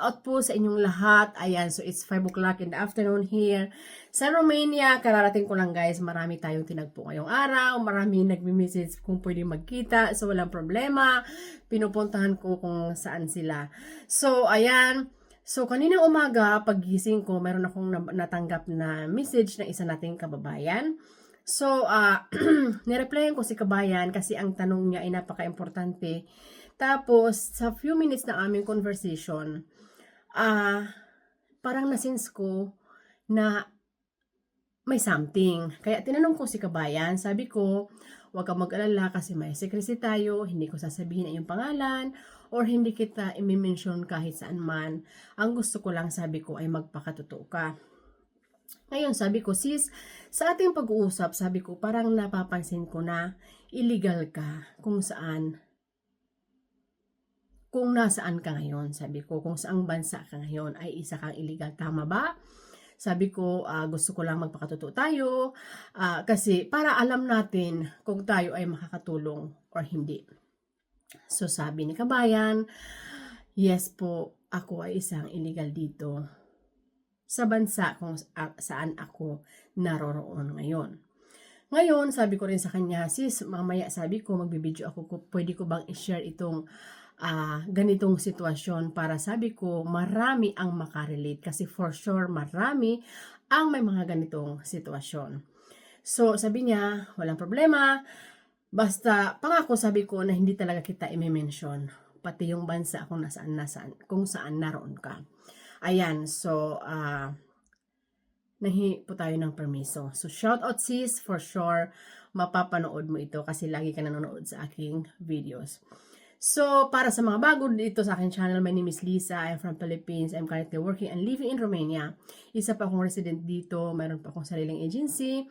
out po sa inyong lahat. Ayan, so it's 5 o'clock in the afternoon here sa Romania. Kararating ko lang guys, marami tayong tinagpo ngayong araw. Marami nagme-message kung pwede magkita. So walang problema. Pinupuntahan ko kung saan sila. So ayan, So, kanina umaga, paggising ko, meron akong na- natanggap na message ng isa nating kababayan. So, ah nireplyan ko si kabayan kasi ang tanong niya ay napaka-importante. Tapos, sa few minutes na aming conversation, ah parang nasense ko na may something. Kaya tinanong ko si kabayan, sabi ko, huwag kang mag-alala kasi may secrecy tayo, hindi ko sasabihin ang iyong pangalan, or hindi kita i-mention kahit saan man. Ang gusto ko lang sabi ko ay magpakatotoo ka. Ngayon, sabi ko, sis, sa ating pag-uusap, sabi ko, parang napapansin ko na illegal ka kung saan kung nasaan ka ngayon. Sabi ko, kung saang bansa ka ngayon ay isa kang illegal. Tama ba? Sabi ko, ah, gusto ko lang magpakatotoo tayo ah, kasi para alam natin kung tayo ay makakatulong or hindi. So sabi ni Kabayan, yes po, ako ay isang illegal dito sa bansa kung sa- saan ako naroroon ngayon. Ngayon, sabi ko rin sa kanya, sis, mamaya sabi ko, magbibideo ako, ko- pwede ko bang i-share itong ah, ganitong sitwasyon para sabi ko, marami ang makarelate kasi for sure, marami ang may mga ganitong sitwasyon. So, sabi niya, walang problema, basta pangako sabi ko na hindi talaga kita i-mention, pati yung bansa kung nasaan, nasaan, kung saan naroon ka. Ayan, so, ah, nahi po tayo ng permiso. So, shout out sis, for sure, mapapanood mo ito kasi lagi ka nanonood sa aking videos. So, para sa mga bago dito sa aking channel, my name is Lisa. I'm from Philippines. I'm currently working and living in Romania. Isa pa akong resident dito. Mayroon pa akong sariling agency.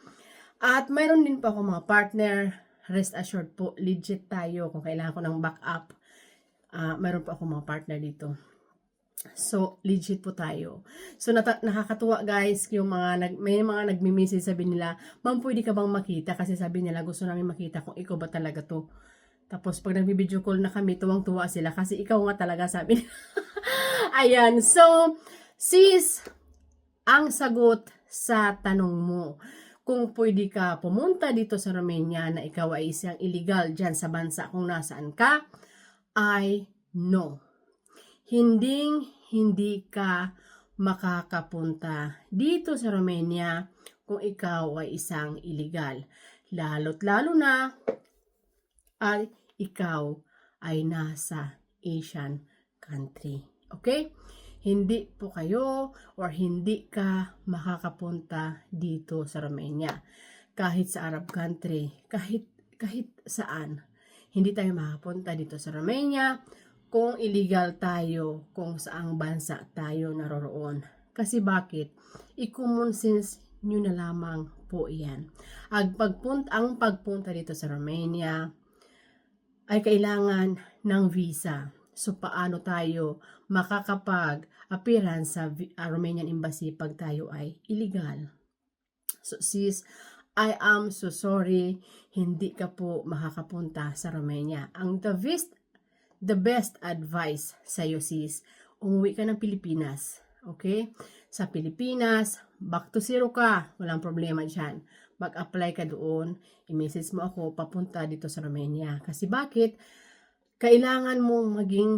At mayroon din pa akong mga partner. Rest assured po, legit tayo. Kung kailangan ko ng backup, ah mayroon pa akong mga partner dito. So, legit po tayo. So, nata- nakakatuwa guys, yung mga, nag, may mga nagmi-message sabi nila, Ma'am, pwede ka bang makita? Kasi sabi nila, gusto namin makita kung ikaw ba talaga to. Tapos, pag nag-video call na kami, tuwang-tuwa sila kasi ikaw nga talaga sabi. Ayan. So, sis, ang sagot sa tanong mo, kung pwede ka pumunta dito sa Romania na ikaw ay isang illegal dyan sa bansa kung nasaan ka, ay no. Hinding hindi ka makakapunta dito sa Romania kung ikaw ay isang illegal. Lalo't lalo na ay ikaw ay nasa Asian country. Okay? Hindi po kayo or hindi ka makakapunta dito sa Romania. Kahit sa Arab country, kahit kahit saan. Hindi tayo makapunta dito sa Romania kung illegal tayo kung saang bansa tayo naroroon. Kasi bakit? I-common nyo na lamang po iyan. Ang pagpunta, ang pagpunta dito sa Romania ay kailangan ng visa. So paano tayo makakapag-appearance sa ah, Romanian Embassy pag tayo ay illegal? So sis, I am so sorry, hindi ka po makakapunta sa Romania. Ang the best, the best advice sa iyo sis, umuwi ka ng Pilipinas. Okay? Sa Pilipinas, back to zero ka. Walang problema dyan. Mag-apply ka doon. I-message mo ako papunta dito sa Romania. Kasi bakit? Kailangan mong maging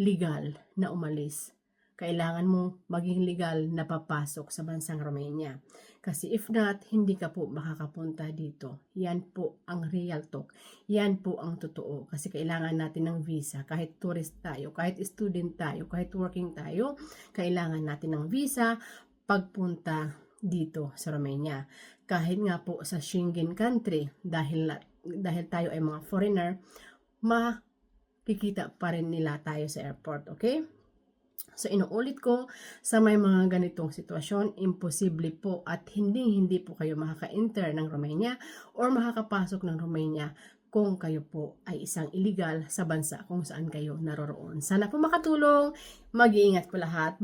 legal na umalis. Kailangan mong maging legal na papasok sa bansang Romania. Kasi if not, hindi ka po makakapunta dito. Yan po ang real talk. Yan po ang totoo. Kasi kailangan natin ng visa. Kahit tourist tayo, kahit student tayo, kahit working tayo, kailangan natin ng visa pagpunta dito sa Romania. Kahit nga po sa Schengen country, dahil, dahil tayo ay mga foreigner, makikita pa rin nila tayo sa airport. Okay? So, inuulit ko, sa may mga ganitong sitwasyon, imposible po at hindi hindi po kayo makaka-enter ng Romania or makakapasok ng Romania kung kayo po ay isang illegal sa bansa kung saan kayo naroroon. Sana po makatulong. Mag-iingat po lahat.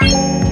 Bye!